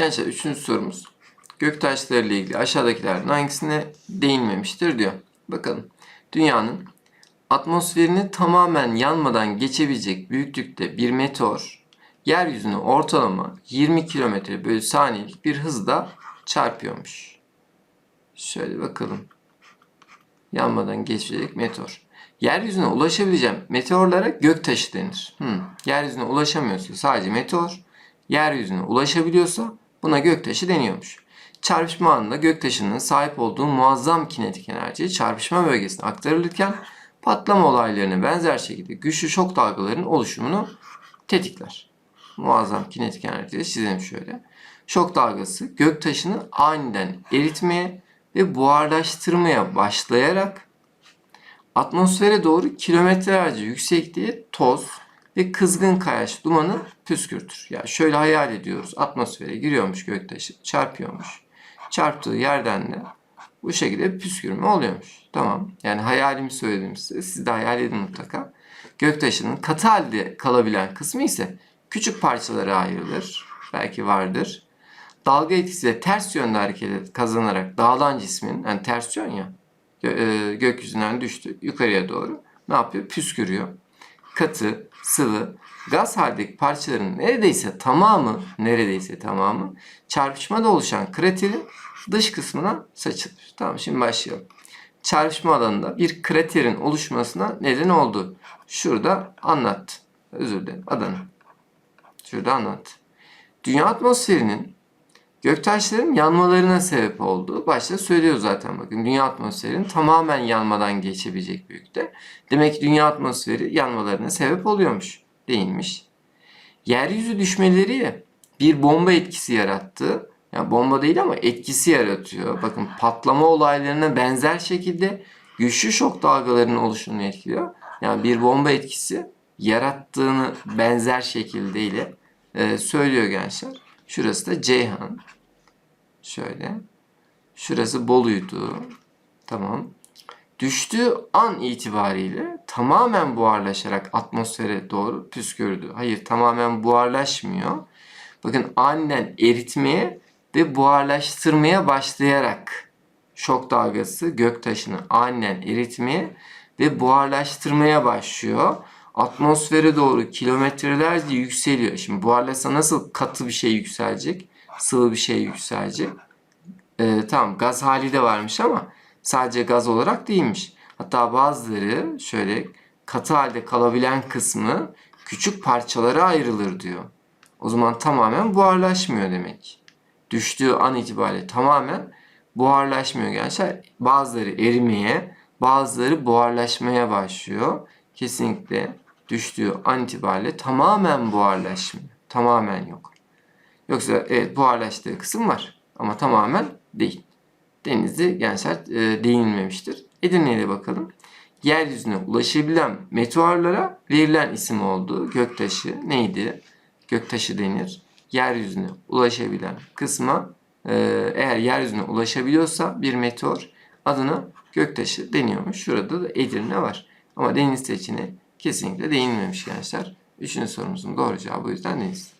Gençler üçüncü sorumuz. Göktaşları ile ilgili aşağıdakilerden hangisine değinmemiştir diyor. Bakalım. Dünyanın atmosferini tamamen yanmadan geçebilecek büyüklükte bir meteor yeryüzüne ortalama 20 km bölü saniyelik bir hızla çarpıyormuş. Şöyle bakalım. Yanmadan geçecek meteor. Yeryüzüne ulaşabileceğim meteorlara göktaşı denir. Hmm. Yeryüzüne ulaşamıyorsa sadece meteor, yeryüzüne ulaşabiliyorsa buna göktaşı deniyormuş. Çarpışma anında göktaşının sahip olduğu muazzam kinetik enerji çarpışma bölgesine aktarılırken patlama olaylarına benzer şekilde güçlü şok dalgalarının oluşumunu tetikler. Muazzam kinetik enerjiyi çizelim şöyle. Şok dalgası göktaşını aniden eritmeye ve buharlaştırmaya başlayarak atmosfere doğru kilometrelerce yüksekliğe toz ve kızgın kayaç dumanı püskürtür. Ya şöyle hayal ediyoruz. Atmosfere giriyormuş göktaşı, çarpıyormuş. Çarptığı yerden de bu şekilde püskürme oluyormuş. Tamam. Yani hayalimi söyledim size. Siz de hayal edin mutlaka. Göktaşının katı halde kalabilen kısmı ise küçük parçalara ayrılır. Belki vardır. Dalga etkisiyle ters yönde hareket kazanarak dağılan cismin, yani ters yön ya, e, gökyüzünden düştü yukarıya doğru ne yapıyor? Püskürüyor. Katı, sıvı, gaz haldeki parçaların neredeyse tamamı, neredeyse tamamı çarpışmada oluşan kraterin dış kısmına saçılır. Tamam şimdi başlayalım. Çarpışma alanında bir kraterin oluşmasına neden oldu. Şurada anlattı. Özür dilerim. Adını. Şurada anlattı. Dünya atmosferinin göktaşların yanmalarına sebep olduğu başta söylüyor zaten bakın. Dünya atmosferinin tamamen yanmadan geçebilecek büyükte. Demek ki dünya atmosferi yanmalarına sebep oluyormuş. Değilmiş. Yeryüzü düşmeleri bir bomba etkisi yarattı. Yani bomba değil ama etkisi yaratıyor. Bakın patlama olaylarına benzer şekilde güçlü şok dalgalarının oluşumunu etkiliyor. Yani bir bomba etkisi yarattığını benzer şekilde ile e, söylüyor gençler. Şurası da Ceyhan. Şöyle. Şurası Bolu'ydu. Tamam. Düştüğü an itibariyle tamamen buharlaşarak atmosfere doğru püskürdü. Hayır tamamen buharlaşmıyor. Bakın aniden eritmeye ve buharlaştırmaya başlayarak şok dalgası göktaşını aniden eritmeye ve buharlaştırmaya başlıyor. Atmosfere doğru kilometrelerce yükseliyor. Şimdi buharlaşsa nasıl katı bir şey yükselecek? Sıvı bir şey yükselecek. Ee, tamam gaz hali de varmış ama sadece gaz olarak değilmiş. Hatta bazıları şöyle katı halde kalabilen kısmı küçük parçalara ayrılır diyor. O zaman tamamen buharlaşmıyor demek. Düştüğü an itibariyle tamamen buharlaşmıyor gençler. Bazıları erimeye, bazıları buharlaşmaya başlıyor. Kesinlikle düştüğü an itibariyle tamamen buharlaşmıyor. Tamamen yok. Yoksa evet buharlaştığı kısım var ama tamamen değil. Denizli gençler e, değinilmemiştir. Edirne'ye de bakalım. Yeryüzüne ulaşabilen meteorlara verilen isim oldu. Göktaşı neydi? Göktaşı denir. Yeryüzüne ulaşabilen kısma e, eğer yeryüzüne ulaşabiliyorsa bir meteor adına göktaşı deniyormuş. Şurada da Edirne var. Ama deniz seçeneği kesinlikle değinmemiş gençler. Üçüncü sorumuzun doğru cevabı o yüzden deniz.